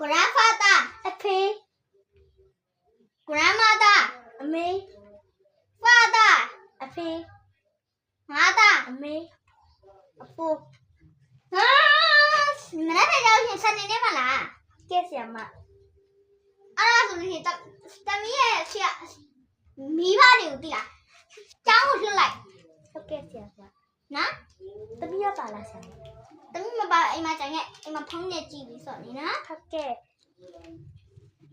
grandfather အဖေ grandmother အ မေ father အဖေ mother အမေအဖိုးဟာမနေ့ကရောက်ရင်စနေနေ့မလားကဲဆရာမအဲ့ဒါဆိုရင်တတမီးရဲ့ဆရာမိဘတွေကိုသိလားကျောင်းကိုလွှတ်လိုက်ဟုတ်ကဲ့ဆရာမနော်တမီးရပါလားဆရာတမီးမပါအိမ်မှာကျန်ခဲ့အိမ်မှာဖုန်းနဲ့ကြည့်ပြီးစော့နေနော်ဟုတ်ကဲ့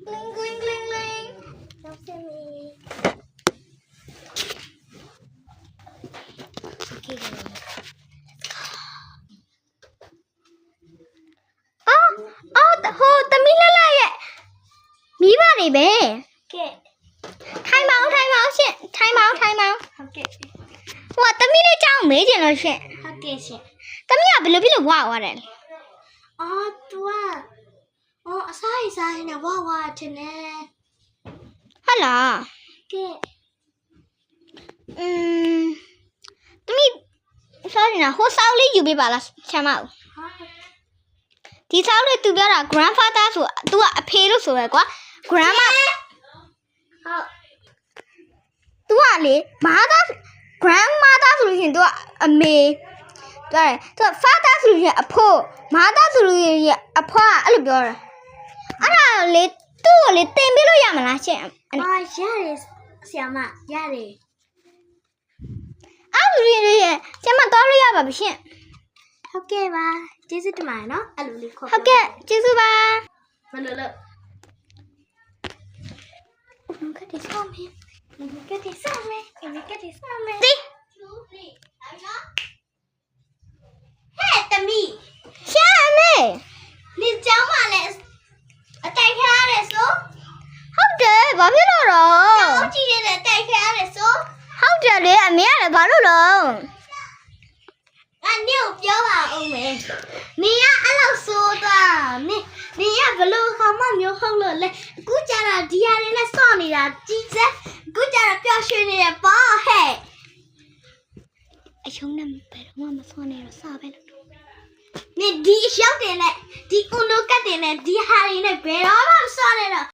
Gling gling gling gling. Don't send me. Okay. Oh, oh, ဟိုတမီလလာရဲ့ နေပဲကဲထိုင်မအောင်ထိုင်မအောင်ရှင်ထိုင်မအောင်ထိုင်မအောင်ဟုတ်ကဲ့ဟိုကသမီးလေးကြောင်းမေးကျင်လို့ရှင်ဟုတ်ကဲ့ရှင်သမီးကဘယ်လိုဖြစ်လို့ဝါသွားတယ်လဲအော် तू အော်အစားရစားနေဝါဝါချင်နေဟုတ်လားကဲอืมသမီးဆောနေတာဟိုဆောက်လေးယူပေးပါလားချမ်းမဟုတ်ဒီဆောက်လေး तू ပြောတာ grandfather ဆို तू ကအဖေလို့ဆိုရဲကွာ grandma ဟုတ်သူကလေ mother grandmother ဆိုလို့ရှိရင်သူကအမေတော်တယ်သူက father ဆိုလို့ရှိရင်အဖို့ mother ဆိုလို့ရှိရင်အဖွားအဲ့လိုပြောတာအဲ့ဒါလေသူ့ကိုလေတင်ပြလို့ရမလားရှင်အာရတယ်ဆရာမရတယ်အဲ့လိုရရင်ဆရာမတော်လို့ရပါပြီရှင်ဟုတ်ကဲ့ပါကျေးဇူးတင်ပါတယ်နော်အဲ့လိုလေးခေါ်ဟုတ်ကဲ့ကျေးဇူးပါဘယ်လိုလဲ ဘုံကတိဆောင်မယ်ကတိဆောင်မယ်အမေကတိဆောင်မယ်တိဟဲ့တမီရှာမေနေကြောင်းပါလေအတိုက်ခါရတယ်ဆိုဟုတ်တယ်ဘာဖြစ်လို့တော့အော်ကြည့်ရတဲ့အတိုက်ခါရတယ်ဆိုဟုတ်တယ်လေအမေကလည်းဘာလို့လဲအနင့်ကိုပြောပါဦးမယ်နေကအဲ့လောက်ဆိုးသွားနေ နေကဘလို့ခါမှမျိုးဟုတ်လို့လဲအခုကျတော့ဒီဟာလေးနဲ့စော့နေတာကြီးစက်အခုကျတော့ပျော်ရွှင်နေတယ်ပေါ့ဟဲ့အယုံနဲ့ဘယ်တော့မှမဆွနေတော့စပဲလို့နေဒီရောက်တင်နဲ့ဒီအွန်ဒိုကတ်တင်နဲ့ဒီဟာရီနဲ့ဘယ်တော့မှမစောနဲ့တော့